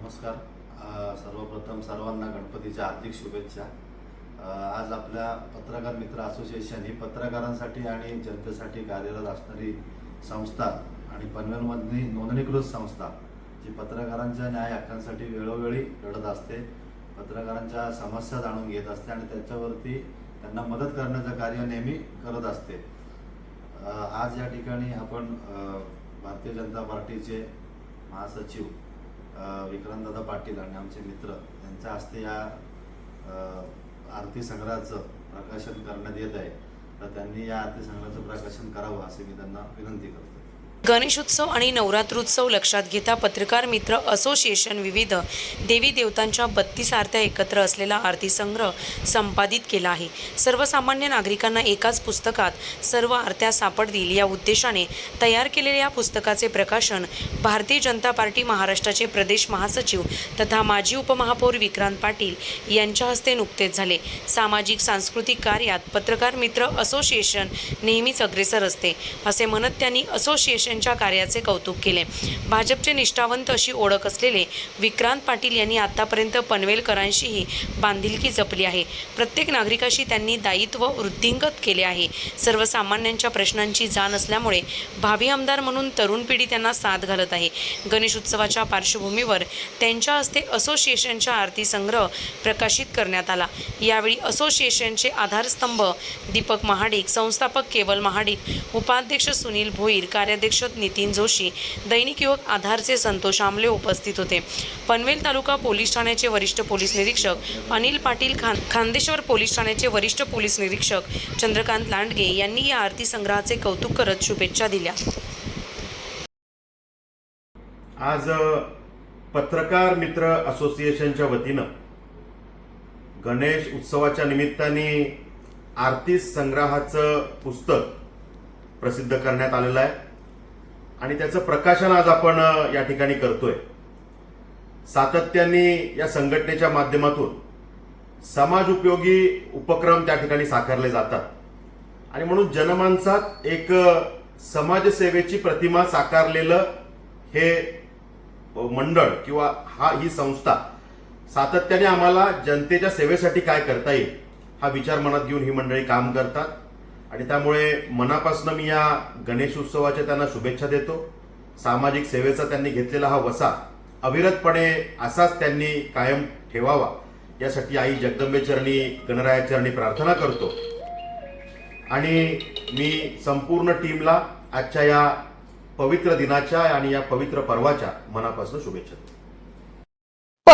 नमस्कार. सर्वप्रथम सर्वांना गणपतीच्या हार्दिक शुभेच्छा. आज आपल्या पत्रकार मित्र असोसिएशन ही पत्रकारांसाठी आणि जनतेसाठी कार्यरत असणारी संस्था आणि पनवेलमधली नोंदणीकृत संस्था जी पत्रकारांच्या न्याय हक्कांसाठी वेळोवेळी लढत असते पत्रकारांच्या समस्या जाणून घेत असते आणि त्याच्यावरती त्यांना मदत करण्याचं कार्य नेहमी करत असते. आज या ठिकाणी आपण भारतीय जनता पार्टीचे महासचिव विक्रांतदादा पाटील आणि आमचे मित्र यांच्या हस्ते या आरती संग्रहाचं प्रकाशन करण्यात येत आहे. तर त्यांनी या आरती संग्रहाचं प्रकाशन करावं असे मी त्यांना विनंती करतो. गणेशोत्सव आणि नवरात्रोत्सव लक्षात घेता पत्रकार मित्र असोसिएशन विविध देवी देवतांच्या बत्तीस आरत्या एकत्र असलेला आरती संग्रह संपादित केला आहे. सर्वसामान्य नागरिकांना एकाच पुस्तकात सर्व आरत्या सापडतील या उद्देशाने तयार केलेल्या या पुस्तकाचे प्रकाशन भारतीय जनता पार्टी महाराष्ट्राचे प्रदेश महासचिव तथा माजी उपमहापौर विक्रांत पाटील यांच्या हस्ते नुकतेच झाले. सामाजिक सांस्कृतिक कार्यात पत्रकार मित्र असोसिएशन नेहमीच अग्रेसर असते असे म्हणत त्यांनी असोसिएशन यांच्या कार्याचे कौतुक केले. भाजपचे निष्ठावंत अशी ओळख असलेले विक्रांत पाटील यांनी आतापर्यंत पनवेलकरांशीही बांधिलकी जपली आहे. प्रत्येक नागरिकाशी त्यांनी दायित्व वृद्धिंगत केले आहे. सर्वसामान्यांच्या प्रश्नांची जाण असल्यामुळे भावी आमदार म्हणून तरुण पिढी त्यांना साथ घालत आहे. गणेश उत्सवाच्या पार्श्वभूमीवर त्यांच्या हस्ते असोसिएशनच्या आरती संग्रह प्रकाशित करण्यात आला. यावेळी असोसिएशनचे आधारस्तंभ दीपक महाडिक संस्थापक केवल महाडिक उपाध्यक्ष सुनील भोईर कार्याध्यक्ष नितीन जोशी दैनिक युवक आधारचे संतोष आमले उपस्थित होते. पनवेल तालुका पोलीस ठाण्याचे वरिष्ठ पोलीस निरीक्षक अनिल पाटील खान खांदेश्वर पोलीस ठाण्याचे वरिष्ठ पोलीस निरीक्षक चंद्रकांत लांडगे यांनी या आरती संग्रहाचे कौतुक करत शुभेच्छा दिल्या. आज पत्रकार मित्र असोसिएशनच्या वतीनं गणेश उत्सवाच्या निमित्ताने आरती संग्रहाचं पुस्तक प्रसिद्ध करण्यात आलेलं आहे. आणि त्याचं प्रकाशन आज आपण या ठिकाणी करतोय. सातत्याने या संघटनेच्या माध्यमातून समाज उपयोगी उपक्रम त्या ठिकाणी साकारले जातात. आणि म्हणून जनमानसात एक समाजसेवेची प्रतिमा साकारलेलं हे मंडळ किंवा हा ही संस्था सातत्याने आम्हाला जनतेच्या सेवेसाठी काय करता येईल हा विचार मनात घेऊन ही मंडळी काम करतात. आणि त्यामुळे मनापासून मी या गणेश उत्सवाच्या त्यांना शुभेच्छा देतो. सामाजिक सेवेचा त्यांनी घेतलेला हा वसा अविरतपणे असाच त्यांनी कायम ठेवावा. यासाठी आई जगदंबे चरणी गणराया चरणी प्रार्थना करतो. आणि मी संपूर्ण टीमला आजच्या या पवित्र दिनाच्या आणि या पवित्र पर्वाच्या मनापासून शुभेच्छा देतो.